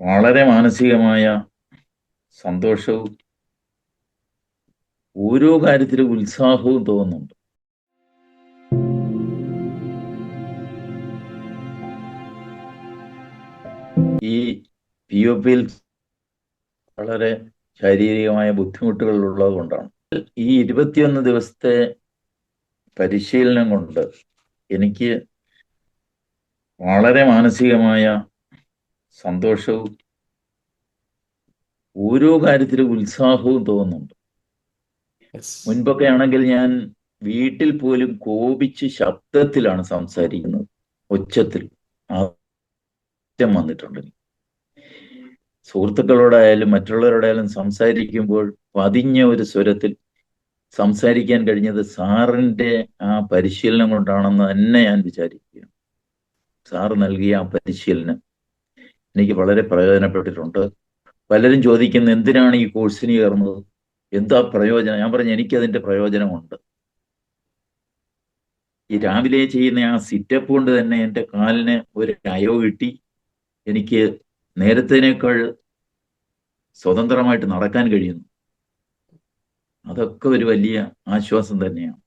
വളരെ മാനസികമായ സന്തോഷവും ഓരോ കാര്യത്തിലും ഉത്സാഹവും തോന്നുന്നുണ്ട്. ഈ പി ഒ പിയിൽ വളരെ ശാരീരികമായ ബുദ്ധിമുട്ടുകൾ ഉള്ളത് കൊണ്ടാണ്. ഈ ഇരുപത്തിയൊന്ന് ദിവസത്തെ പരിശീലനം കൊണ്ട് എനിക്ക് വളരെ മാനസികമായ സന്തോഷവും ഓരോ കാര്യത്തിലും ഉത്സാഹവും തോന്നുന്നുണ്ട്. മുൻപൊക്കെ ആണെങ്കിൽ ഞാൻ വീട്ടിൽ പോലും കോപിച്ച് ശബ്ദത്തിലാണ് സംസാരിക്കുന്നത്. ഒച്ചത്തിൽ. ആറ്റം വന്നിട്ടുണ്ട്. സുഹൃത്തുക്കളോടായാലും മറ്റുള്ളവരോടായാലും സംസാരിക്കുമ്പോൾ പതിഞ്ഞ ഒരു സ്വരത്തിൽ സംസാരിക്കാൻ കഴിഞ്ഞത് സാറിന്റെ ആ പരിശീലനം കൊണ്ടാണെന്ന് തന്നെ ഞാൻ വിചാരിക്കുകയാണ്. സാർ നൽകിയ ആ പരിശീലനം എനിക്ക് വളരെ പ്രയോജനപ്പെട്ടിട്ടുണ്ട്. പലരും ചോദിക്കുന്ന എന്തിനാണ് ഈ കോഴ്സിന് ചേർന്നത് എന്താ പ്രയോജനം? ഞാൻ പറഞ്ഞു എനിക്കതിന്റെ പ്രയോജനമുണ്ട്. ഈ രാവിലെ ചെയ്യുന്ന ആ സിറ്റപ്പ് കൊണ്ട് തന്നെ എന്റെ കാലിന് ഒരു അയവ് കിട്ടി. എനിക്ക് നേരത്തേനേക്കാൾ സ്വതന്ത്രമായിട്ട് നടക്കാൻ കഴിയുന്നു. അതൊക്കെ ഒരു വലിയ ആശ്വാസം തന്നെയാണ്.